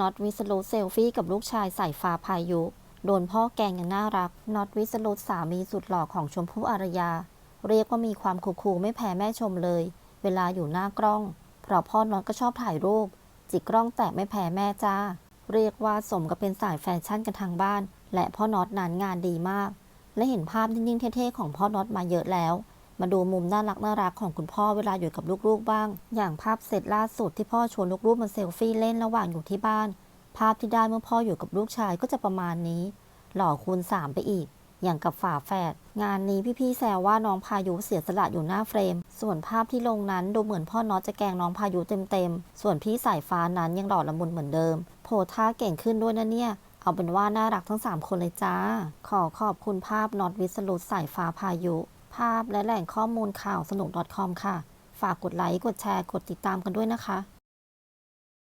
น็อตวิสรุตเซลฟี่กับลูกชายใส่ฟ้าพายุ โดนพ่อแกงอย่างน่ารักน็อตวิสรุตสามีสุดหล่อของชมพู่อารยา เรียกว่ามีความคูลๆไม่แพ้แม่ชมเลย เวลาอยู่หน้ากล้อง เพราะพ่อน็อตก็ชอบถ่ายรูป จิกกล้องแต่ไม่แพ้แม่จ้า เรียกว่าสมกับเป็นสายแฟชั่นกันทางบ้าน และพ่อน็อตนั้นงานดีมาก และเห็นภาพนิ่งๆเท่ๆของพ่อน็อตมาเยอะแล้ว มาดูมุมน่ารักน่ารักของคุณพ่อเวลาอยู่กับลูกๆบ้าง อย่างภาพเสร็จล่าสุดที่พ่อชวนลูกๆมาเซลฟี่เล่นระหว่างอยู่ที่บ้าน ภาพที่ได้เมื่อพ่ออยู่กับลูกชายก็จะประมาณนี้ หล่อคูณสามไปอีก อย่างกับฝาแฝด งานนี้พี่ๆแซวว่าน้องพายุเสียสละอยู่หน้าเฟรม ส่วนภาพที่ลงนั้นดูเหมือนพ่อน็อตจะแกงน้องพายุเต็มๆ ส่วนพี่สายฟ้านั้นยังหล่อละมุนเหมือนเดิม โพท่าเก่งขึ้นด้วยนะเนี่ยเอาเป็นว่าน่ารักทั้ง 3 คนเลยจ้า ขอขอบคุณภาพน็อตวิสรุตสายฟ้าพายุ ภาพและแหล่งข้อมูลข่าวสนุก .com ค่ะ ฝากกดไลค์ กดแชร์ กดติดตามกันด้วยนะคะ